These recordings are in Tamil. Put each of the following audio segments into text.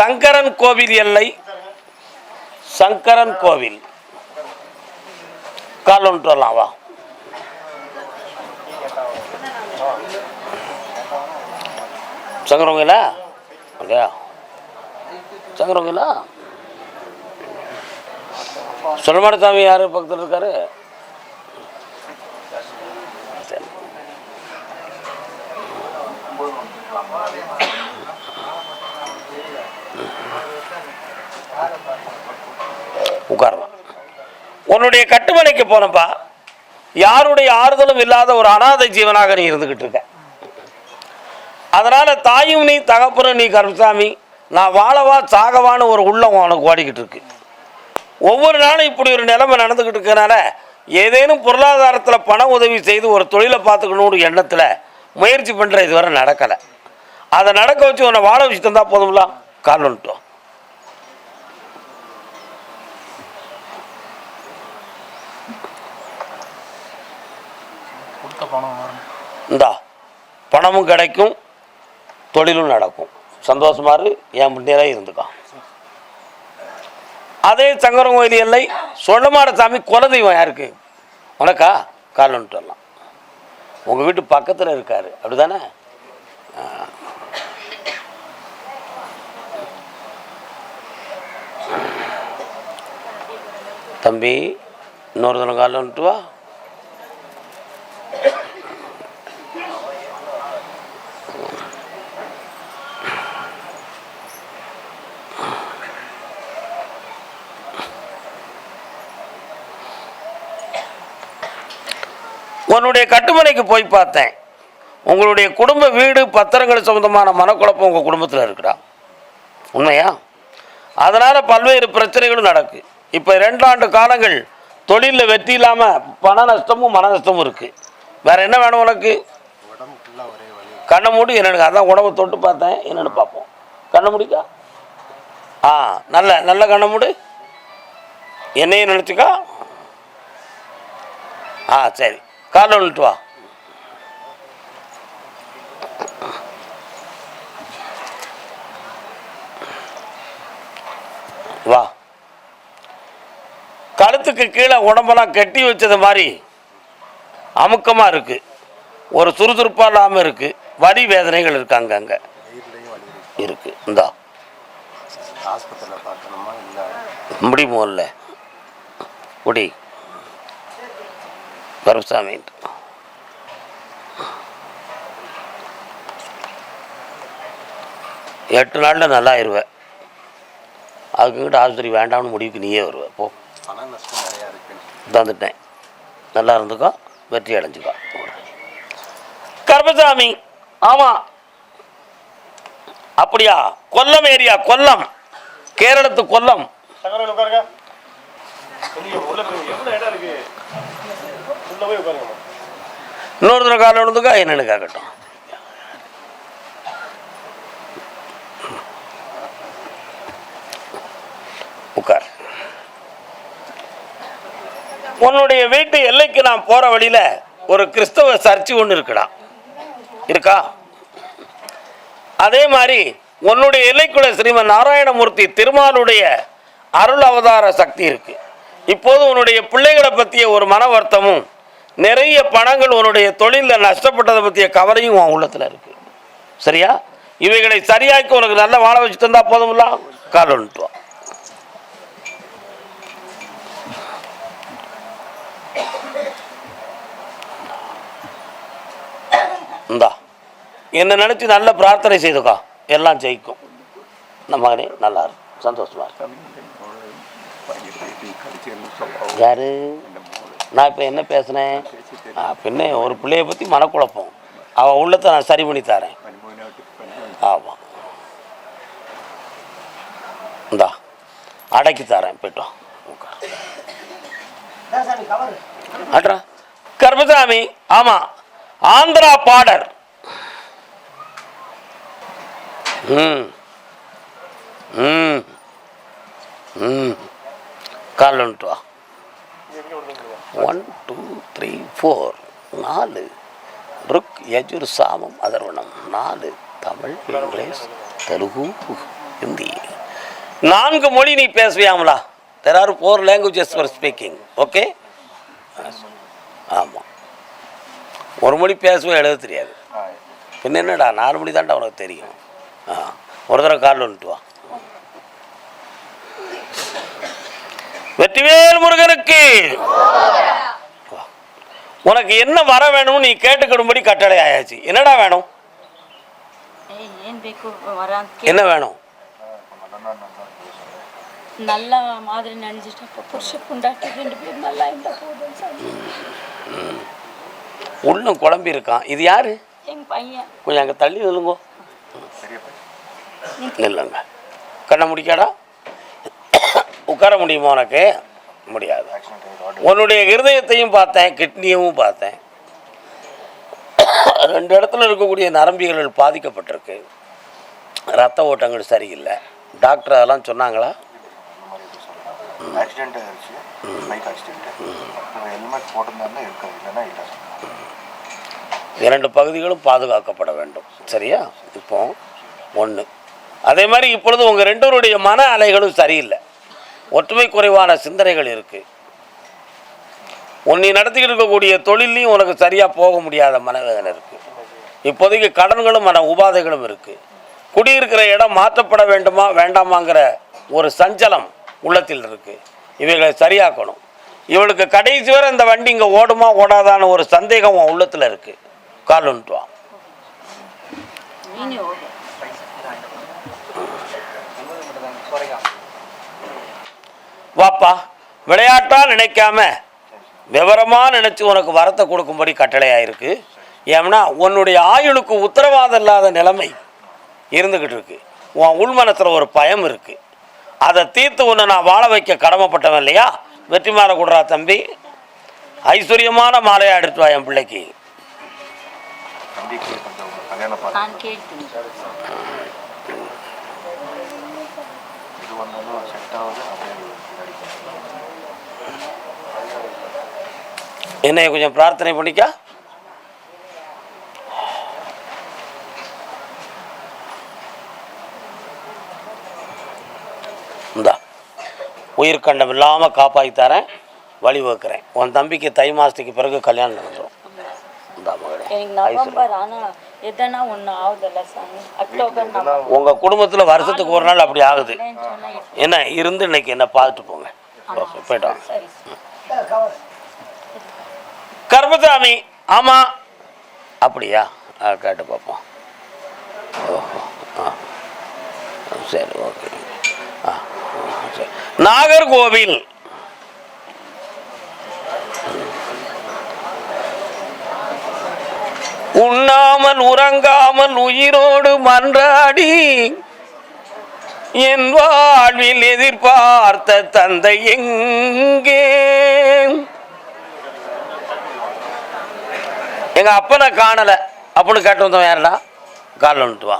சங்கரன் கோவில் எல்லை. சங்கரன் கோவில். கால் ஒன்று வரலாம் வா. சங்கரன் கோயிலா இல்லையா சங்கரன் கோயிலா சொல்லமாட சாமி யார் பக்கத்தில் இருக்காரு சரி. உட்காரலாம் உன்னுடைய கட்டுமனைக்கு போனப்பா யாருடைய ஆறுதலும் இல்லாத ஒரு அனாதை ஜீவனாக நீ இருந்துகிட்டு இருக்க. அதனால தாயும் நீ தகப்பனும் நீ கருசாமி நான் வாழவா சாகவான்னு ஒரு உள்ளம் உனக்கு ஓடிக்கிட்டு இருக்கு. ஒவ்வொரு நாளும் இப்படி ஒரு நிலைமை நடந்துக்கிட்டு இருக்கனால ஏதேனும் பொருளாதாரத்தில் பண உதவி செய்து ஒரு தொழிலை பார்த்துக்கணும்னு எண்ணத்தில் முயற்சி பண்ணுற இதுவரை நடக்கலை. அதை நடக்க வச்சு உன்னை வாழ வச்சு தந்தா போதும்லாம் காரணம்ட்டோம் பணம் வரும். இந்தா பணமும் கிடைக்கும் தொழிலும் நடக்கும். சந்தோஷமா இரு என் முன்னேற இருந்துக்கான் அதே சங்கரம் கோயில் எல்லை சொல்லமாட சாமி குலதெய்வம் யாருக்கு? உனக்கா? காலன்ட்டு வந்துட்டு வரலாம். உங்கள் வீட்டு பக்கத்தில் இருக்காரு. அப்படிதானே? தம்பி இன்னொரு தினம் காலில் வந்துட்டு வா. உன்னுடைய கட்டுமனைக்கு போய் பார்த்தேன். உங்களுடைய குடும்ப வீடு பத்திரங்கள் சம்பந்தமான மனக்குழப்பம் உங்கள் குடும்பத்தில் இருக்குடா. உண்மையா? அதனால் பல்வேறு பிரச்சனைகளும் நடக்கு. இப்போ ரெண்டாண்டு காலங்கள் தொழிலில் வெற்றி இல்லாமல் பண நஷ்டமும் மன நஷ்டமும் இருக்குது வேற என்ன வேணும் உனக்கு? கண்ணை மூடி என்னென்னு அதான் உடம்பை தொட்டு பார்த்தேன். என்னென்னு பார்ப்போம். கண்ணை முடிக்கா? ஆ நல்ல நல்ல கண்ணை மூடு. என்னையும் நினச்சிக்கா? ஆ சரி. காலை விழுட்டு வா. வா. கழுத்துக்கு கீழே உடம்பெல்லாம் கட்டி வச்சது மாதிரி அமுக்கமாக இருக்கு. ஒரு சுறுசுறுப்பாக இல்லாமல் இருக்கு. வலி வேதனைகள் இருக்கு அங்கங்க வயிறுலையும் வலி இருக்கு. இருக்கு இந்தா முடியுமோ இல்லை. குடி கருப்சாமி எட்டு நாளில் நல்லா ஆயிடுவேன் அதுக்கிட்ட ஆஸ்பத்திரி வேண்டாம்னு முடிவுக்கு நீயே வருவ. போ. தந்துட்டேன் நல்லா இருந்துக்கோ. வெற்றி அடைஞ்சுக்கோ கருப்பசாமி ஆமாம் அப்படியா? கொல்லம் ஏரியா கொல்லம். கேரளத்து கொல்லம். சங்கரன் உட்காருங்க. நீங்க உள்ள போய் எவ்வளவு இடம் இருக்கு? உள்ள போய் உட்காருங்க. இன்னொரு தடவை காலம் விழுந்துக்கா என்னன்னு கேட்கட்டும் உட்கார். உன்னுடைய வீட்டு எல்லைக்கு நான் போற வழியில ஒரு கிறிஸ்தவ சர்ச்சு ஒன்று இருக்குடா. இருக்கா? அதே மாதிரி உன்னுடைய எல்லைக்குள்ள ஸ்ரீமன் நாராயணமூர்த்தி திருமாலுடைய அருள் அவதார சக்தி இருக்கு. இப்போது உன்னுடைய பிள்ளைகளை பற்றிய ஒரு மன வருத்தமும் நிறைய பணங்கள் உன்னுடைய தொழிலில் நஷ்டப்பட்டதை பற்றிய கவலையும் உன் உள்ளத்தில் இருக்கு. சரியா? இவைகளை சரியாக்கி உனக்கு நல்ல வாழ வச்சு தந்தா போதும்ல? காலன்ட்டோம் இந்தா. என்னை நினச்சி நல்ல பிரார்த்தனை செய்துக்கோ. எல்லாம் ஜெயிக்கும். நம்ம மகனே நல்லா இருக்கும் சந்தோஷமா இருக்கும் யாரு? நான் இப்போ என்ன பேசுனேன்? பின்ன ஒரு பிள்ளைய பற்றி மனக்குழப்பம். அவள் உள்ளத்தை நான் சரி பண்ணி தரேன். ஆமாம் இந்தா அடக்கி தரேன். போயிட்டோம் அட்ரா. கர்மசாமி ஆமாம் ஆந்திரா பாடர் ம். ம். ம். கால் வா. ஒன் டூ த்ரீ ஃபோர் நாலு. ருக் யஜுர் சாமம் அதர்வனம். நாலு. தமிழ் இங்கிலீஷ் தெலுங்கு ஹிந்தி. நான்கு மொழி நீ பேசுவியாமலா? There are four languages for speaking okay ஆமாம் ஒரு மொழி பேசுவேன் எழுத தெரியாது. பின்ன என்னடா நாலு மணி தான்டா உனக்கு தெரியும்? ஆ. ஒரு தடவை காலில் வந்துட்டு வா. வெற்றிவேல் முருகனுக்கு. உனக்கு என்ன வர வேணும்னு நீ கேட்டுக்கிடும்படி கட்டளை ஆயாச்சு என்னடா வேணும்? என்ன வேணும்? நல்லா மாதிரி நினைச்சிட்டு புருஷ புண்டாட்டி ரெண்டு பேரும் நல்லா இருந்தா போதும் உள்ளம் குழம்பி இருக்கான் இது யாரு? எங்க பையன். கொஞ்சம் அங்கே தள்ளி நில்லுங்கோ. நில்லுங்க. கண்ணை முடிக்காடா. உட்கார முடியுமா உனக்கு? முடியாது. உன்னுடைய இருதயத்தையும் பார்த்தேன் கிட்னியவும் பார்த்தேன். ரெண்டு இடத்துல இருக்கக்கூடிய நரம்பியல்கள் பாதிக்கப்பட்டிருக்கு. ரத்த ஓட்டங்கள் சரியில்லை. டாக்டர் அதெல்லாம் சொன்னாங்களா? ஆக்சிடென்ட் ஆயிடுச்சு பைக் ஆக்சிடென்ட். ஹெல்மெட் போட்டிருந்தாருன்னா இருக்காது. இல்லைன்னா இல்லை. இரண்டு பகுதிகளும் பாதுகாக்கப்பட வேண்டும். சரியா? இப்போ ஒன்று அதே மாதிரி இப்பொழுது உங்கள் ரெண்டோருடைய மன அலைகளும் சரியில்லை. ஒற்றுமை குறைவான சிந்தனைகள் இருக்குது உன்னை நடத்திக்கிட்டு இருக்கக்கூடிய தொழிலையும் உனக்கு சரியாக போக முடியாத மனவேதனை இருக்குது இப்போதைக்கு கடன்களும் மன உபாதைகளும் இருக்குது குடியிருக்கிற இடம் மாற்றப்பட வேண்டுமா வேண்டாமாங்கிற ஒரு சஞ்சலம் உள்ளத்தில் இருக்குது இவைகளை சரியாக்கணும். இவளுக்கு கடைசி வரை இந்த வண்டி இங்கே ஓடுமா ஓடாதான்னு ஒரு சந்தேகம் உன் உள்ளத்தில் இருக்குது కాళ్ళు வாப்பா விளையாட்டா நினைக்காம விவரமா நினைச்சு உனக்கு வரத்தை கொடுக்கும்படி கட்டளையா இருக்கு ஏம்னா உன்னுடைய ஆயுளுக்கு உத்தரவாதம் இல்லாத நிலைமை இருந்துக்கிட்டு இருக்கு. உன் உள்மனத்தில் ஒரு பயம் இருக்கு. அதை தீர்த்து உன்னை நான் வாழ வைக்க கடமைப்பட்டவன் இல்லையா? வெற்றி மாற கூடுறா தம்பி. ஐஸ்வர்யமான மாலையாக எடுத்துவா என் பிள்ளைக்கு. தம்பிக்கு கொஞ்சம் கல்யாணம் பார்த்து ನಾನು ಕೇಳ್ತೀನಿ இது வந்தாலும் செட் ஆகுது அப்படியே பின்னாடி என்னைய கொஞ்சம் பிரார்த்தனை பண்ணிக்கா இந்தா உயிர் கண்டம் இல்லாமல் காப்பாற்றி தரேன் வழி வைக்கிறேன் உன் தம்பிக்கு தை மாதத்துக்கு பிறகு கல்யாணம் நடந்துடும் இந்தா மகளே எனக்கு நவம்பர் ஆனா எதனா ஒண்ணு ஆகுதுல்ல சாமி? October November. உங்கள் குடும்பத்தில் வருஷத்துக்கு ஒரு நாள் அப்படி ஆகுது. என்ன இருந்து இன்னைக்கு என்ன பார்த்துட்டு போங்க. ஓகே போயிட்டு வாங்க. சரி கர்மசாமி ஆமாம் அப்படியா? கேட்டு பார்ப்போம். ஓஹோ ஆ. சரி ஓகே ஆ சரி. நாகர்கோவில். உண்ணாமல் உறங்காமல் உயிரோடு மன்றாடி என் வாழ்வில் எதிர்பார்த்த தந்தை எங்கே? எங்க அப்பனை காணல. அப்படின்னு கேட்டு வந்தவன் யாருடா? காலில் வந்துட்டு வா.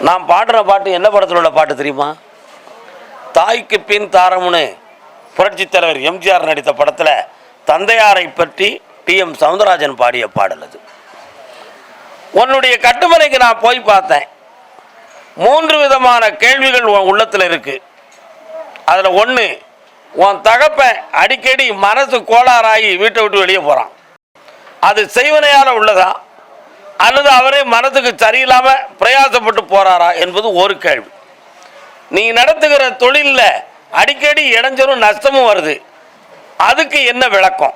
நான் பாடுற பாட்டு என்ன படத்தில் உள்ள பாட்டு தெரியுமா? தாய்க்கு பின் தாரம்னு புரட்சித் தலைவர் எம்ஜிஆர் நடித்த படத்தில் தந்தையாரை பற்றி டி எம் சவுந்தரராஜன் பாடிய பாடல் அது. உன்னுடைய கட்டுமனைக்கு நான் போய் பார்த்தேன். மூன்று விதமான கேள்விகள் உன் உள்ளத்தில் இருக்கு. அதில் ஒன்று உன் தகப்பன் அடிக்கடி மனசு கோளாறாகி வீட்டை விட்டு வெளியே போகிறான் அது செய்வனையால் உள்ளதா? அல்லது அவரே மனதுக்கு சரியில்லாமல் பிரயாசப்பட்டு போகிறாரா என்பது ஒரு கேள்வி. நீ நடத்துகிற தொழிலில் அடிக்கடி இடைஞ்சலும் நஷ்டமும் வருது. அதுக்கு என்ன விளக்கம்?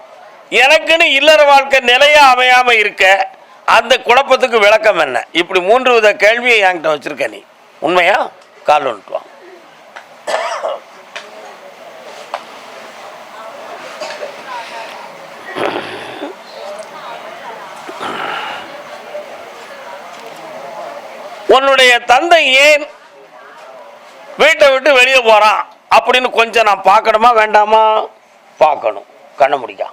எனக்குன்னு இல்லற வாழ்க்கை நிலையா அமையாம இருக்க அந்த குழப்பத்துக்கு விளக்கம் என்ன? இப்படி மூன்று வித கேள்வியை என்கிட்ட வச்சிருக்க நீ. உண்மையா? கால் வந்துட்டு உன்னுடைய தந்தை ஏன் வீட்டை விட்டு வெளியே போறான்? அப்படின்னு கொஞ்சம் நான் பார்க்கணுமா வேண்டாமா? பார்க்கணும். கண்ண முடிக்கா.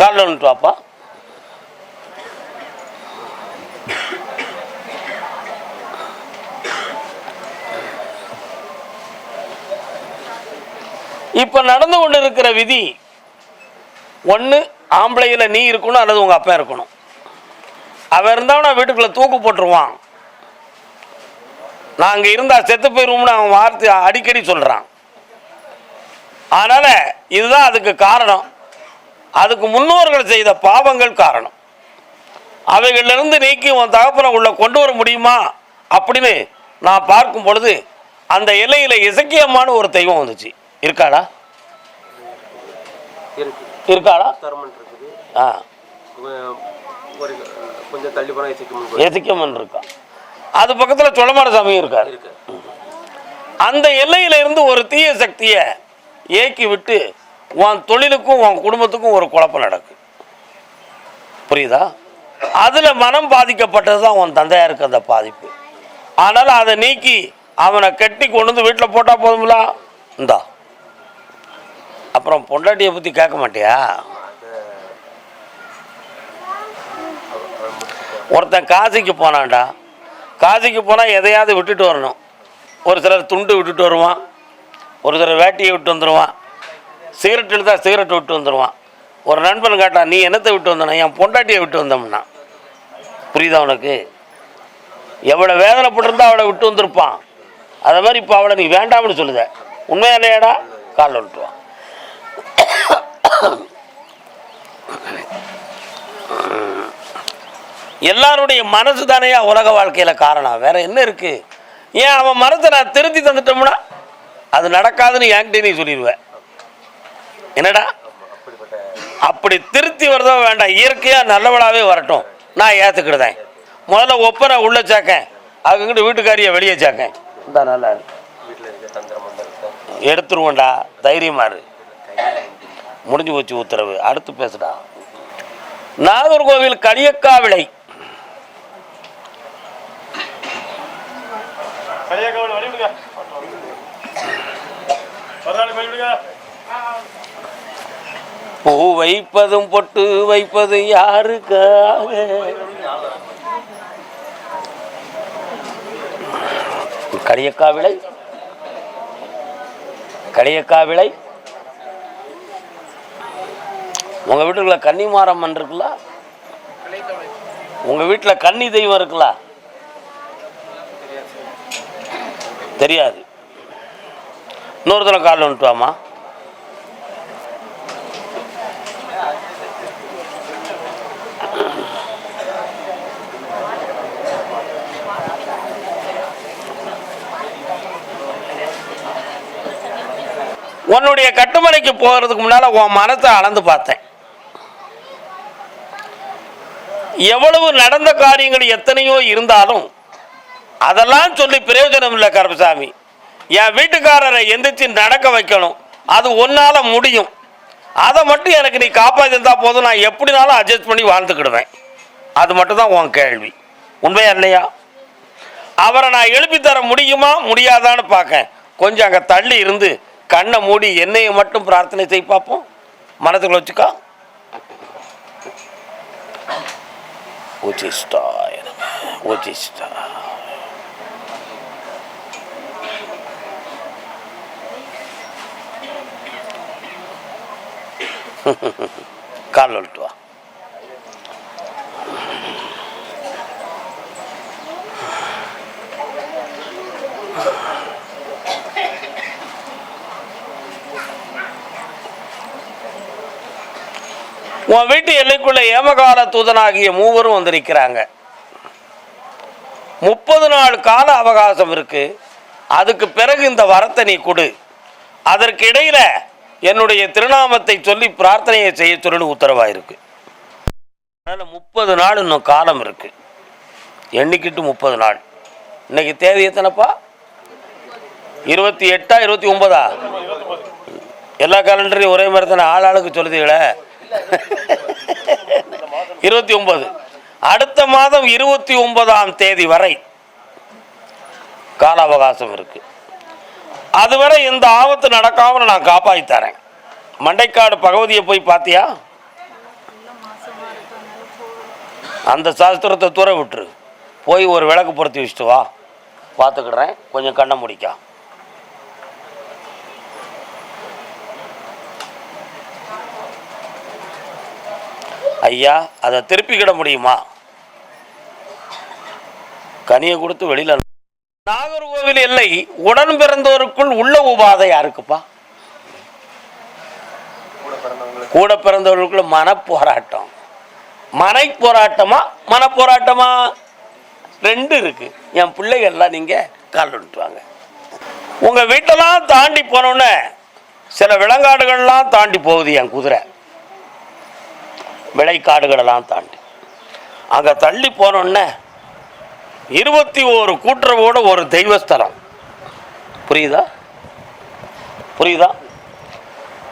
காலில் வந்துட்டு வாப்பா. இப்ப நடந்து கொண்டிருக்கிற விதி ஒன்று ஆம்பளையில் நீ இருக்கணும் அல்லது உங்கள் அப்பா இருக்கணும். அவன் இருந்தால் நான் வீட்டுக்குள்ளே தூக்கு போட்டுருவான். நான் அங்கே இருந்தால் செத்து போயிடுவோம்னு அவன் வார்த்தை அடிக்கடி சொல்கிறான் அதனால் இதுதான் அதுக்கு காரணம். அதுக்கு முன்னோர்கள் செய்த பாவங்கள் காரணம். அவைகளிலிருந்து நீக்கி உன் தகப்பனை உள்ள கொண்டு வர முடியுமா? அப்படின்னு நான் பார்க்கும் பொழுது அந்த எல்லையில் இசக்கியமான ஒரு தெய்வம் வந்துச்சு. இருக்காடா? இருக்கு. இருக்காடா? ஆ. கொஞ்சம் தள்ளி போனால் இசைக்கு முன் எதிக்கம்மன் இருக்கா அது பக்கத்தில் சுளமர சாமி இருக்கார். அந்த எல்லையில இருந்து ஒரு தீய சக்தியை ஏக்கி விட்டு உன் தொழிலுக்கும் உன் குடும்பத்துக்கும் ஒரு குழப்பம் நடக்கு. புரியுதா? அதில் மனம் பாதிக்கப்பட்டது தான் உன் தந்தையாக இருக்க அந்த பாதிப்பு. ஆனால் அதை நீக்கி அவனை கட்டி கொண்டு வந்து வீட்டில் போட்டால் போதுங்களா இந்தா. அப்புறம் பொண்டாட்டியை பற்றி கேட்க மாட்டியா? ஒருத்தன் காசிக்கு போனான்டா. காசிக்கு போனால் எதையாவது விட்டுட்டு வரணும். ஒரு சிலர் துண்டு விட்டுட்டு வருவான். ஒரு சிலர் வேட்டியை விட்டு வந்துடுவான் சிகரெட் எடுத்தால் சிகரெட் விட்டு வந்துடுவான் ஒரு நண்பன் காட்டான் நீ என்னத்தை விட்டு வந்தனா என் பொண்டாட்டியை விட்டு வந்தோம்னா. புரியுதா உனக்கு? எவ்வளோ வேதனைப்பட்டிருந்தா அவளை விட்டு வந்திருப்பான். அதை மாதிரி இப்போ அவளை நீ வேண்டாம்னு சொல்லுத. உண்மையா இல்லையாடா? காலில் விட்டுருவான். எல்லாருடைய மனசு தானேயா உலக வாழ்க்கையில் காரணம். வேற என்ன இருக்கு? ஏன் அவன் மனத்தை நான் திருத்தி தந்துட்டோம்னா? அது நடக்காதுன்னு என்கிட்ட நீ சொல்லிடுவேன் என்னடா? அப்படி திருத்தி வரதோ வேண்டாம். இயற்கையாக நல்லவளாவே வரட்டும். நான் ஏற்றுக்கிடுதேன் முதல்ல ஒப்பனை உள்ள சேர்க்கேன். அதுக்கிட்ட வீட்டுக்காரியை வெளியே சேர்க்கேன். நல்லா எடுத்துருவோண்டா தைரியமா இரு. முடிஞ்சு போச்சு உத்தரவு. அடுத்து பேசுடா. நாகர்கோவில் கலியக்கா ஒரு பூ வைப்பதும் பொட்டு வைப்பது யாருக்காக களியக்கா விளை களியக்கா விலை? உங்க வீட்டுக்குள்ள கன்னிமாரம்மன் இருக்குல்ல? உங்க வீட்டுல கன்னி தெய்வம் இருக்குல்ல? தெரியாது. இன்னொரு தடவை காலில் வந்துட்டுவாமா உன்னுடைய கட்டுமலைக்கு போகிறதுக்கு முன்னால் உன் மனத்தை அளந்து பார்த்தேன். எவ்வளவு நடந்த காரியங்கள் எத்தனையோ இருந்தாலும் அதெல்லாம் சொல்லி பிரயோஜனம் இல்லை கருப்பசாமி. என் வீட்டுக்காரரை எந்திரிச்சு நடக்க வைக்கணும். அது ஒன்னால் முடியும். அதை மட்டும் எனக்கு நீ காப்பாற்றிருந்தா போதும். நான் எப்படினாலும் அட்ஜஸ்ட் பண்ணி வாழ்ந்துக்கிடுவேன். அது மட்டும் தான் உன் கேள்வி. உண்மையா இல்லையா? அவரை நான் எழுப்பி தர முடியுமா? முடியாதான்னு பார்க்கேன். கொஞ்சம் அங்கே தள்ளி இருந்து கண்ணை மூடி என்னையை மட்டும் பிரார்த்தனை செய் பார்ப்போம். மனதுக்குள்ள வச்சுக்கோ. உச்சிஷ்டாய நம உச்சிஷ்டா. கால் விட்டு வா உன் வீட்டு எல்லைக்குள்ள ஏமகால தூதனாகிய மூவரும் வந்திருக்கிறாங்க. முப்பது நாள் கால அவகாசம் இருக்கு. அதுக்கு பிறகு இந்த வரத்தை நீ கொடு. அதற்கு இடையில என்னுடைய திருநாமத்தை சொல்லி பிரார்த்தனையை செய்ய சொல்லி உத்தரவாயிருக்கு அதனால் முப்பது நாள் இன்னும் காலம் இருக்குது எண்ணிக்கிட்டு முப்பது நாள். இன்னைக்கு தேதி எத்தனைப்பா? இருபத்தி எட்டா இருபத்தி ஒன்பதா? எல்லா கேலண்டரையும் ஒரே மாதிரி தானே ஆள் ஆளுக்கு சொல்லுதீங்களே? இருபத்தி ஒன்பது. அடுத்த மாதம் இருபத்தி ஒன்பதாம் தேதி வரை கால அவகாசம் இருக்குது அதுவரை இந்த ஆபத்து நடக்காமல் நான் காப்பாற்றி தரேன். மண்டைக்காடு பகவதியை போய் பார்த்தியா அந்த சாஸ்திரத்தை தூர விட்டுரு. போய் ஒரு விளக்கு பொருத்தி வச்சுட்டு வா. பார்த்துக்கிடுறேன் கொஞ்சம் கண்ணை முடிக்கா. ஐயா அதை திருப்பிக்கிட முடியுமா? கனியை கொடுத்து வெளியில் நாகர்கோவில் இல்லை உடன் பிறந்தோருக்குள் உள்ள உபாதை யாருக்குப்பா கூட பிறந்தவர்களுக்குள்ள மனப்போராட்டம். மனை போராட்டமா மனப்போராட்டமா? ரெண்டு இருக்கு. என் பிள்ளைகள்லாம் நீங்க கால் விட்டுவாங்க உங்க வீட்டெல்லாம் தாண்டி போனோன்னே சில விலங்காடுகள்லாம் தாண்டி போகுது என் குதிரை. விளைக்காடுகளெல்லாம் தாண்டி. அங்கே தள்ளி போனோன்னே இருபத்தி ஓரு கூட்டுறவோட ஒரு தெய்வஸ்தலம். புரியுதா? புரியுதா?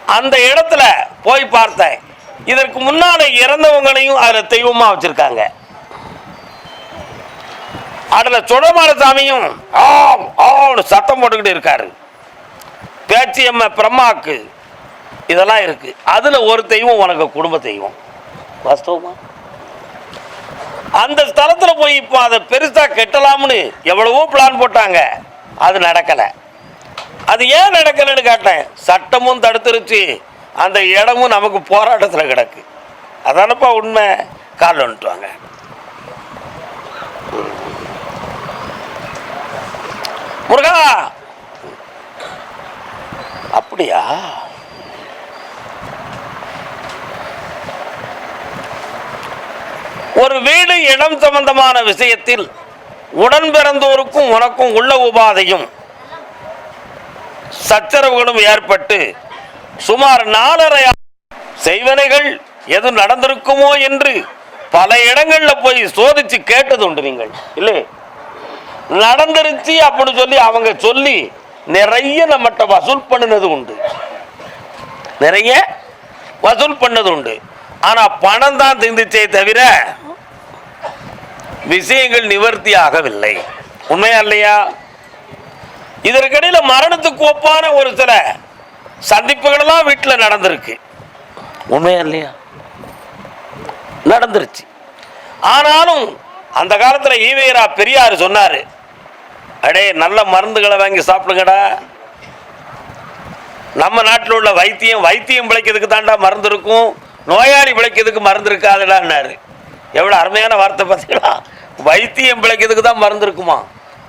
அந்த இடத்துல போய் பார்த்தேன். இதற்கு முன்னால இறந்தவங்களையும் அதில் தெய்வமாக வச்சிருக்காங்க. அதில் சுடமாரசாமியும் ஆம் ஆம்னு சத்தம் போட்டுக்கிட்டு இருக்காரு. பேச்சியம்ம பிரம்மாக்கு இதெல்லாம் இருக்கு. அதில் ஒரு தெய்வம் உனக்கு குடும்ப தெய்வம். வாஸ்தவமா? அந்த ஸ்தலத்தில் போய் இப்போ அதை பெருசாக கெட்டலாம்னு எவ்வளவோ பிளான் போட்டாங்க. அது நடக்கலை. அது ஏன் நடக்கலைன்னு கேட்டேன். சட்டமும் தடுத்துருச்சு. அந்த இடமும் நமக்கு போராட்டத்தில் கிடக்கு. அதானப்பா உண்மை? கால் வந்துட்டுவாங்க முருகா! அப்படியா? ஒரு வீடு இடம் சம்பந்தமான விஷயத்தில் உடன் பிறந்தோருக்கும் உனக்கும் உள்ள உபாதையும் சச்சரவுகளும் ஏற்பட்டு சுமார் நாலரை ஆ- செய்வனைகள் எது நடந்திருக்குமோ என்று பல இடங்களில் போய் சோதிச்சு கேட்டது உண்டு நீங்கள் இல்லை நடந்துருச்சு அப்படின்னு சொல்லி அவங்க சொல்லி நிறைய நம்மகிட்ட வசூல் பண்ணினது உண்டு. நிறைய வசூல் பண்ணது உண்டு. ஆனா பணம் தான் திந்துச்சே தவிர விஷயங்கள் நிவர்த்தி ஆகவில்லை உண்மையா இல்லையா? இதற்கிடையில மரணத்துக்கு ஒப்பான ஒரு சில சந்திப்புகளெல்லாம் வீட்டில் நடந்திருக்கு. உண்மையா இல்லையா? நடந்துருச்சு. ஆனாலும் அந்த காலத்தில் ஈவேரா பெரியார் சொன்னாரு அடே நல்ல மருந்துகளை வாங்கி சாப்பிடுங்கடா. நம்ம நாட்டில் உள்ள வைத்தியம் வைத்தியம் பிழைக்கிறதுக்கு தாண்டா மருந்து இருக்கும். நோயாளி பிழைக்கிறதுக்கு மருந்து இருக்காதுடான்னாரு எவ்வளோ அருமையான வார்த்தை பார்த்தீங்களா வைத்தியம் பிழைக்கிறதுக்கு தான் மருந்து இருக்குமா?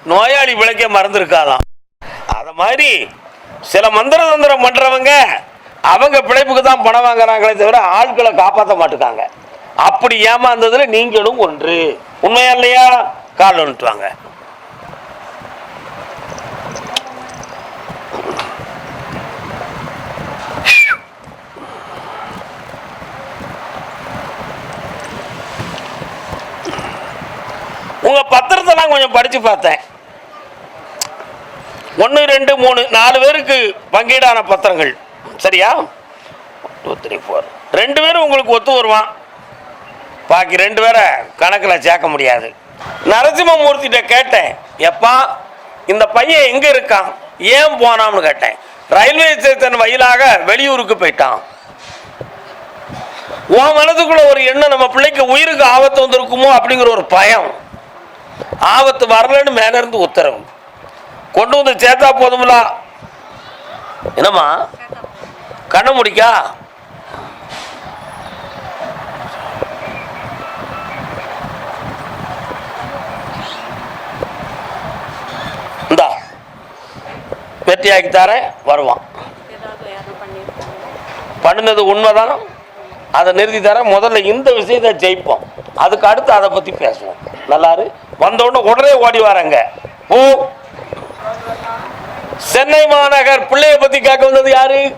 நோயாளி பிழைக்க மருந்து இருக்காதான் அதை மாதிரி சில மந்திர தந்திரம் பண்ணுறவங்க அவங்க பிழைப்புக்கு தான் பணம் வாங்குறாங்களே தவிர ஆட்களை காப்பாற்ற மாட்டுக்காங்க. அப்படி ஏமாந்ததில் நீங்களும் ஒன்று. உண்மையா இல்லையா? கால் வந்துட்டுவாங்க உங்க பத்திரத்தெல்லாம் கொஞ்சம் படிச்சு பார்த்தேன். ஒன்று ரெண்டு மூணு நாலு பேருக்கு பங்கீடான பத்திரங்கள். சரியா? டூ த்ரீ ஃபோர் ரெண்டு பேரும் உங்களுக்கு ஒத்து வருவான். பாக்கி ரெண்டு பேரை கணக்கில் சேர்க்க முடியாது. நரசிம்மமூர்த்திகிட்ட கேட்டேன் எப்பா இந்த பையன் எங்கே இருக்கான்? ஏன் போனான்னு கேட்டேன். ரயில்வே ஸ்டேஷன் வழியிலாக வெளியூருக்கு போயிட்டான். உன் மனதுக்குள்ள ஒரு எண்ணம் நம்ம பிள்ளைக்கு உயிருக்கு ஆபத்து வந்திருக்குமோ அப்படிங்கிற ஒரு பயம். ஆபத்து வரலன்னு மேல இருந்து உத்தரவு. கொண்டு வந்து சேர்த்தா போதும்ல? என்னம்மா? கண்ண முடிக்கா? இந்தா. வெற்றியாக்கி தரேன் வருவான். பண்ணினது உண்மைதான்? அதை நிறுத்தி தரேன். முதல்ல இந்த விஷயத்தை ஜெயிப்போம். அதுக்கு அடுத்து அதை பற்றி பேசுவோம். நல்லாரு? வந்த உடனே உடனே ஓடி வராங்க. ஓ. சென்னை மாநகர். பிள்ளைய பத்தி கேட்க வந்தது யாரு?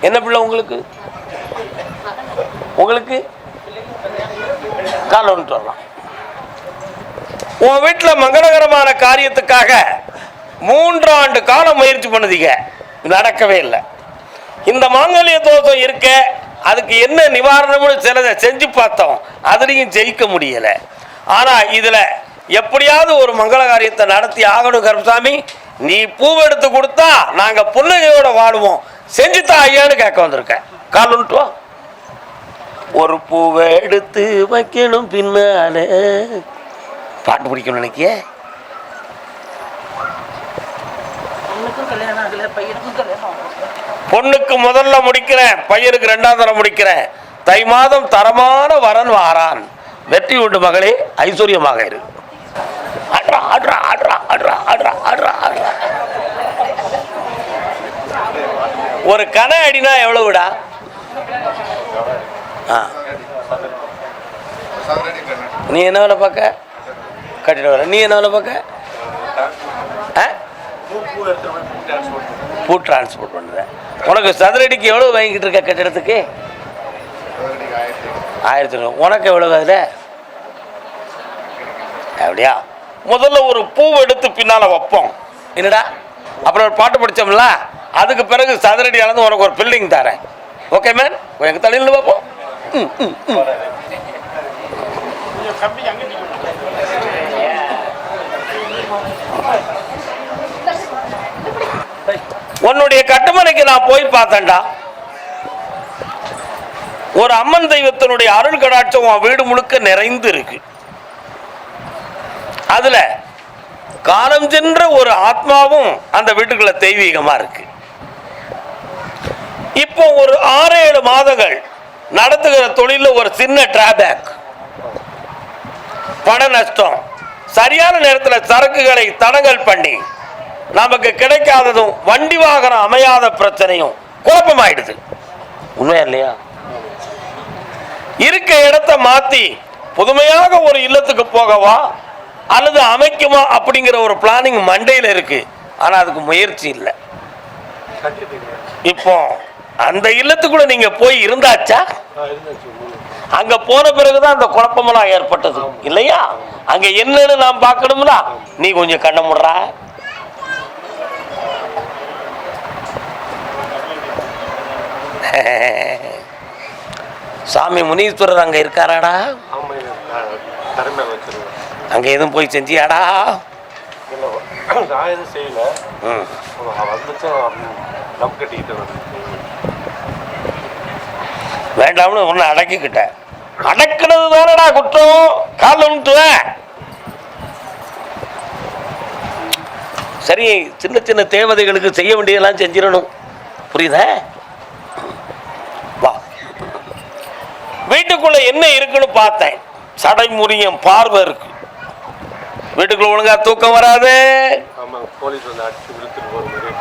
என்ன பிள்ளை உங்களுக்கு? உங்களுக்கு? கால வந்துட்டு வரலாம். உன் வீட்டில் மங்களகரமான காரியத்துக்காக மூன்று ஆண்டு காலம் முயற்சி பண்ணுதீங்க. நடக்கவே இல்லை. இந்த மாங்கல்ய தோஷம் இருக்க. அதுக்கு என்ன நிவாரணம்னு சிலதை செஞ்சு பார்த்தோம். அதுலேயும் ஜெயிக்க முடியலை. ஆனால் இதில் எப்படியாவது ஒரு மங்கள காரியத்தை நடத்தி ஆகணும் கருப்பசாமி. நீ பூவை எடுத்து கொடுத்தா நாங்கள் புன்னகையோட வாடுவோம் செஞ்சுத்தா ஐயான்னு கேட்க வந்திருக்கேன். காலுன்ட்டுவா ஒரு பூவை எடுத்து வைக்கணும் பின்னாலே. பாட்டு பிடிக்கணும் நினைக்கிய? கல்யாணம் ஆகல பையனுக்கும் கல்யாணம் பொண்ணுக்கு முதல்ல முடிக்கிறேன் பையனுக்கு ரெண்டாம் தரம் முடிக்கிறேன். தை மாதம் தரமான வரன் வாரான். வெற்றி உண்டு மகளே ஐஸ்வர்யமாக இரு. ஆட்ரா ஆட்ரா ஆட்ரா ஆட்ரா ஆட்ரா ஆட்ரா ஆட்ரா ஒரு கனை அடினா எவ்வளவுடா? ஆ. நீ என்ன வேலை பார்க்க? கட்டிட வர நீ என்ன வேலை பார்க்க? ஆ? பூ டிரான்ஸ்போர்ட் பண்ணுறேன் உனக்கு சதுரடிக்கு எவ்வளோ வாங்கிட்டு இருக்க கட்டிடத்துக்கு? ஆயிரத்தி நூறு உனக்கு எவ்வளோ அதில்? அப்படியா? முதல்ல ஒரு பூ எடுத்து பின்னால் வைப்போம். என்னடா? அப்புறம் ஒரு பாட்டு படித்தோம்ல அதுக்கு பிறகு சதுரடி அளந்து உனக்கு ஒரு பில்டிங் தரேன். ஓகே மேன் எனக்கு தலையில் பார்ப்போம் ம் ம் ம் கொஞ்சம் கம்பி அங்கே நிற்கும் உன்னுடைய கட்டுமனைக்கு நான் போய் பார்த்தேன்டா. ஒரு அம்மன் தெய்வத்தினுடைய அருள் கடாட்சம் உன் வீடு முழுக்க நிறைந்து இருக்கு. அதுல காலம் சென்ற ஒரு ஆத்மாவும் அந்த வீட்டுக்குள்ள தெய்வீகமா இருக்கு. இப்போ ஒரு ஆறு ஏழு மாதங்கள் நடத்துகிற தொழில ஒரு சின்ன டிராபேக் பண நஷ்டம். சரியான நேரத்தில் சரக்குகளை தடங்கல் பண்ணி நமக்கு கிடைக்காததும் வண்டி வாகனம் அமையாத பிரச்சனையும் குழப்பமாயிடுது. உண்மையா இல்லையா? இருக்க இடத்த மாத்தி புதுமையாக ஒரு இல்லத்துக்கு போகவா அல்லது அமைக்குமா அப்படிங்கிற ஒரு பிளானிங் மண்டையில் இருக்கு. ஆனா அதுக்கு முயற்சி இல்லை. இப்போ அந்த இல்லத்துக்குள்ள நீங்க போய் இருந்தாச்சா? அங்க போன பிறகுதான் அந்த குழப்பமெல்லாம் ஏற்பட்டது. இல்லையா? அங்க என்னன்னு நாம் பார்க்கணும்னா நீ கொஞ்சம் கண்ண முடுறா. சாமி முனீஸ்வரர் அங்க இருக்காராடா? அங்க எதுவும் போய் செஞ்சியாடா? இல்லை நான் எதுவும் செய்யல. வந்துச்சும் கட்டிக்கிட்டு வேண்டாம்னு ஒன்று அடக்கிக்கிட்ட அடக்குனது தானடா குற்றம். கால் உண்டுவேன் சரி சின்ன சின்ன தேவதைகளுக்கு செய்ய வேண்டியதெல்லாம் செஞ்சிடணும். புரியுதா? வீட்டுக்குள்ள என்ன இருக்குன்னு பார்த்தேன். சடைமுறியம் பார்வை இருக்கு. வீட்டுக்குள்ள ஒழுங்கா தூக்கம் வராது.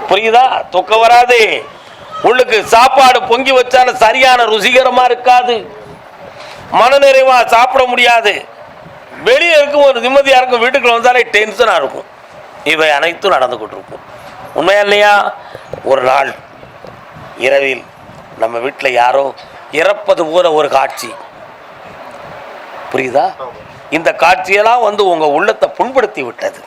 புரியுதா? தூக்கம் வராது. உள்ளுக்கு சாப்பாடு பொங்கி வச்சாலும் சரியான ருசிகரமா இருக்காது. மனநிறைவா சாப்பிட முடியாது. வெளியே இருக்கும் ஒரு நிம்மதியா இருக்கும். வீட்டுக்குள்ள வந்தாலே டென்ஷனா இருக்கும். இவை அனைத்தும் நடந்துகிட்டு இருக்கும். உண்மையா இல்லையா? ஒரு நாள் இரவில் நம்ம வீட்டில் யாரோ இறப்பது போல ஒரு காட்சி. புரியுதா? இந்த காட்சியெல்லாம் வந்து உங்கள் உள்ளத்தை புண்படுத்தி விட்டது.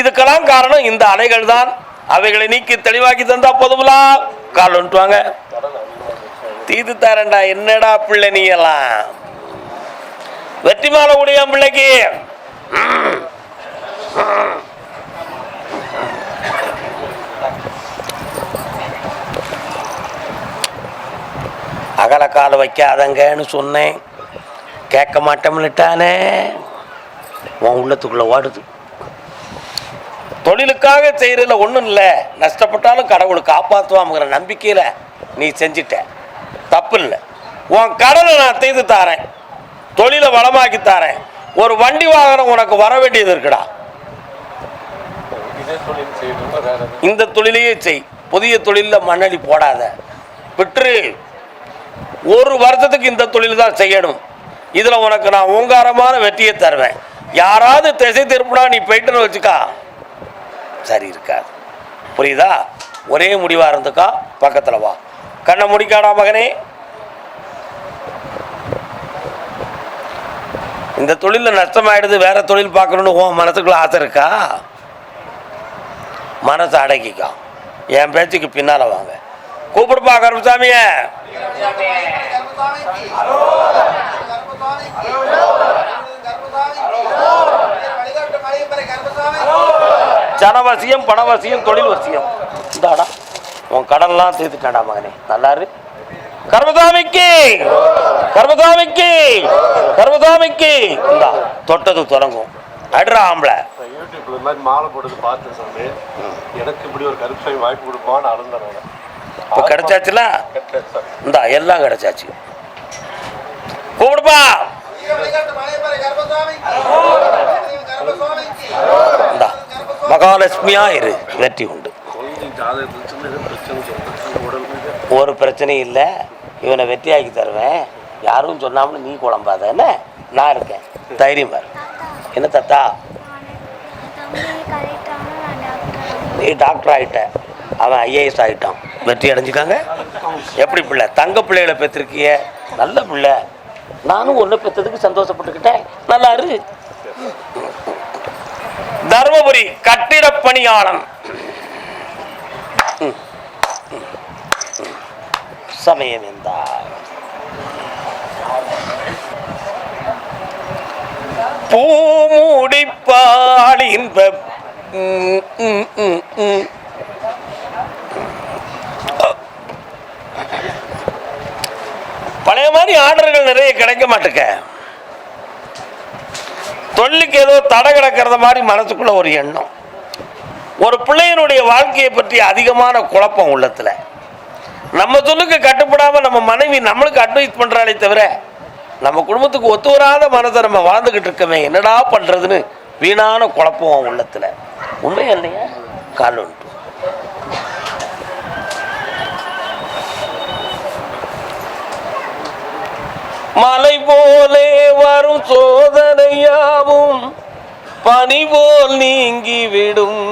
இதுக்கெல்லாம் காரணம் இந்த அலைகள் தான். அவைகளை நீக்கி தெளிவாக்கி தந்தா போதுங்களா கால் வந்துட்டுவாங்க தீது தரேன்டா என்னடா பிள்ளை நீ எல்லாம் வெற்றி மாலை உடைய பிள்ளைக்கு. ம். ம். வைக்காதங்கன்னு சொன்னேன். கேட்க மாட்டோம்னுட்டானே. உன் உள்ளத்துக்குள்ள ஓடுது. தொழிலுக்காக செய்கிறதுல ஒன்றும் இல்லை. நஷ்டப்பட்டாலும் கடவுளை காப்பாற்றுவாங்கிற நம்பிக்கையில் நீ செஞ்சிட்ட. தப்பு இல்லை. உன் கடனை நான் செய்து தாரேன். தொழிலை வளமாக்கி தாரேன். ஒரு வண்டி வாகனம் உனக்கு வர வேண்டியது இருக்குடா. இந்த தொழிலையே செய். புதிய தொழிலில் மண்ணடி போடாத. விட்டுரு. ஒரு வருஷத்துக்கு இந்த தொழில் தான் செய்யணும். இதில் உனக்கு நான் ஓங்காரமான வெற்றியை தருவேன். யாராவது திசை திருப்பினா நீ போயிட்டுன்னு வச்சுக்கா. சரி இருக்காது. புரியுதா? ஒரே முடிவாக இருந்துக்கா பக்கத்தில் வா. கண்ணை முடிக்காடா மகனே. இந்த தொழிலில் நஷ்டமாயிடுது வேற தொழில் பார்க்கணுன்னு உன் மனசுக்குள்ள ஆசை இருக்கா? மனசை அடக்கிக்கா என் பேச்சுக்கு பின்னால் வாங்க. கூப்பிடுப்பா கருப்பசாமிய. ஜனவசியம் பணவசியம் தொழில் வசியம் இந்தாடா உன் கடன்லாம் தீர்த்துட்டாடா மகனே. நல்லாரு. கர்மசாமிக்கு கர்மசாமிக்கு கர்மசாமிக்கு இந்தா தொட்டது தொடங்கும். அட்ரா ஆம்பளை. யூடியூப்ல இந்த மாதிரி மாலை போட்டது பார்த்தேன் சாமி. எனக்கு இப்படி ஒரு கருப்பு சாமி வாய்ப்பு கொடுப்பான்னு அழுந்தேன் இப்போ கிடைச்சாச்சுல? இந்தா எல்லாம் கிடைச்சாச்சு. கூப்பிடுப்பா. இந்தா மகாலட்சுமியா இரு. வெற்றி உண்டு. ஒரு பிரச்சனையும் இல்லை. இவனை வெற்றியாக்கி தருவேன். யாரும் சொன்னாமனு நீ குழம்பாத. என்ன? நான் இருக்கேன். தைரியமா இரு. என்ன தத்தா? நீ டாக்டர் ஆகிட்ட அவன் ஐஏஎஸ் ஆகிட்டான் வெற்றி அடைஞ்சிக்காங்க எப்படி பிள்ளை? தங்க பிள்ளைகளை பெற்றிருக்கிய. நல்ல பிள்ளை. நானும் ஒன்று பெற்றதுக்கு சந்தோஷப்பட்டுக்கிட்டேன். நல்லா இரு தருமபுரி கட்டிட பணியாளன். சமயம் என்றார் பூமுடிப்பாளின் வெப்- ம், ம், ம், ம். பழைய மாதிரி ஆர்டர்கள் நிறைய கிடைக்க மாட்டுக்க. தொழிலுக்கு ஏதோ தடை கிடக்கிறத மாதிரி மனசுக்குள்ள ஒரு எண்ணம். ஒரு பிள்ளையினுடைய வாழ்க்கையை பற்றி அதிகமான குழப்பம் உள்ளத்தில். நம்ம சொல்லுக்கு கட்டுப்படாமல் நம்ம மனைவி நம்மளுக்கு அட்வைஸ் பண்ணுறாளே தவிர நம்ம குடும்பத்துக்கு ஒத்து வராத மனதை நம்ம வாழ்ந்துக்கிட்டு இருக்கமே என்னடா பண்ணுறதுன்னு வீணான குழப்பம் உள்ளத்தில். உண்மை இல்லையா? கால் உண்டு. மலை போலே வரும் சோதனையாவும் பனி போல் நீங்கிவிடும்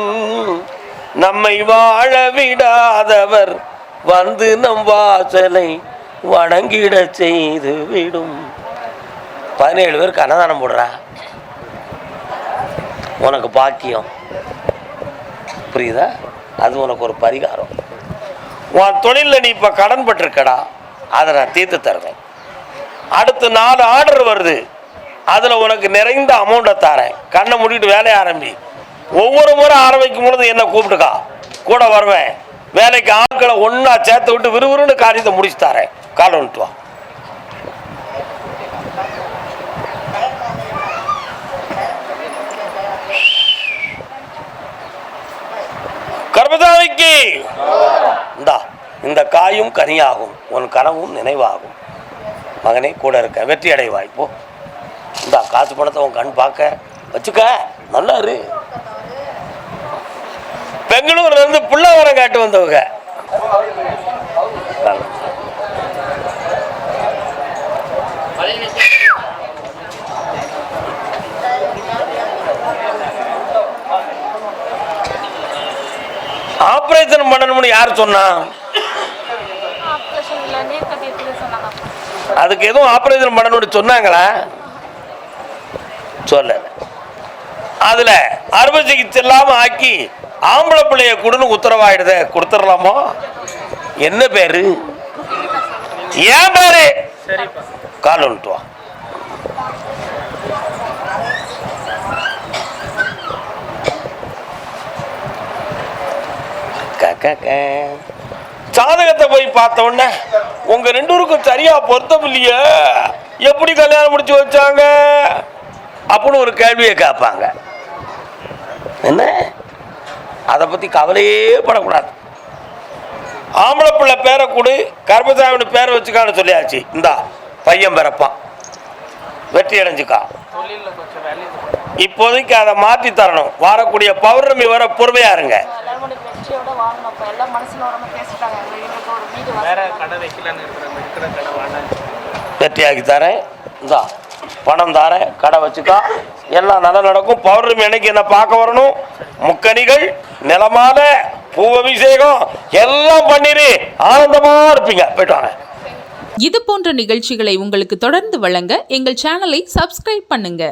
நம்மை வாழ விடாதவர் வந்து நம் வாசலை வணங்கிட செய்து விடும். பதினேழு பேருக்கு அன்னதானம் போடுறா. உனக்கு பாக்கியம். புரியுதா? அது உனக்கு ஒரு பரிகாரம். உன் தொழிலில் நீ இப்போ கடன் பட்டிருக்கடா. அதை நான் தீர்த்து தருவேன். அடுத்து நாலு ஆர்டர் வருது. அதில் உனக்கு நிறைந்த அமௌண்ட்டை தரேன். கண்ணை மூடிட்டு வேலையை ஆரம்பி. ஒவ்வொரு முறை ஆரம்பிக்கும் பொழுது என்னை கூப்பிட்டுக்கா? கூட வருவேன். வேலைக்கு ஆட்களை ஒன்றா சேர்த்து விட்டு விறுவிறுன்னு காரியத்தை முடிச்சு தரேன். கால் வந்துட்டு வா. கர்மதாவிக்கு! இந்தா இந்த காயும் கனியாகும். உன் கனவும் நினைவாகும். மகனே கூட இருக்க வெற்றி அடைவாய் போ இந்தா காசு பணத்தை உன் கண் பார்க்க. வச்சுக்க நல்லா இரு. பெங்களூர்ல இருந்து புள்ளவரம் காட்டு வந்தவங்க. ஆபரேஷன் பண்ணணும்னு யார் சொன்னா ஆப்ரேஷன் இல்லை நீர் கட்டிட்டு சொன்னாங்க அதுக்கு எதுவும் ஆபரேஷன் பண்ணணும்னு சொன்னாங்களா? சொல்ல அதுல அறுவை சிகிச்சை இல்லாம ஆக்கி ஆம்பளை பிள்ளைய கொடுன்னு உத்தரவாயிடுத கொடுத்துடலாமோ? என்ன பேரு? ஏன் பேரு? கால் ஒன்றுவா வா. க. ஜாதகத்தை போய் பார்த்த உடனே உங்க ரெண்டுருக்கும் சரியா பொருத்தம் இல்லையே. எப்படி கல்யாணம் முடிச்சு வச்சாங்க? அப்படின்னு ஒரு கேள்வியை கேட்பாங்க. என்ன? அதை பத்தி கவலையே படக்கூடாது. ஆம்பளை பிள்ளை பேரை கொடு கர்மசாமின்னு பேரை வச்சுக்கான்னு சொல்லியாச்சு. இந்தா பையன் பிறப்பான். வெற்றி அடைஞ்சுக்கா. இப்போதைக்கு அதை மாற்றி தரணும். வரக்கூடிய பௌர்ணமி வர பொறுமையா இருங்க. வெற்றியோட வாங்கணும் அப்போ எல்லாம் மனசுல வராம பேசிட்டாங்க. எங்களுக்கு ஒரு வீடு வேற கடை வைக்கலான்னு இருக்கிற கடை வேணாம் வெற்றியாக்கி தரேன். இந்தா பணம் தரேன். கடை வச்சுக்கா. எல்லாம் நல்லா நடக்கும். பௌர்ணமி அன்னைக்கு என்ன பார்க்க வரணும்? முக்கணிகள் நிலமால பூ அபிஷேகம் எல்லாம் பண்ணிரு ஆனந்தமா இருப்பீங்க. போயிட்டு வாங்க. இது போன்ற நிகழ்ச்சிகளை உங்களுக்கு தொடர்ந்து வழங்க எங்கள் சேனலை சப்ஸ்கிரைப் பண்ணுங்க.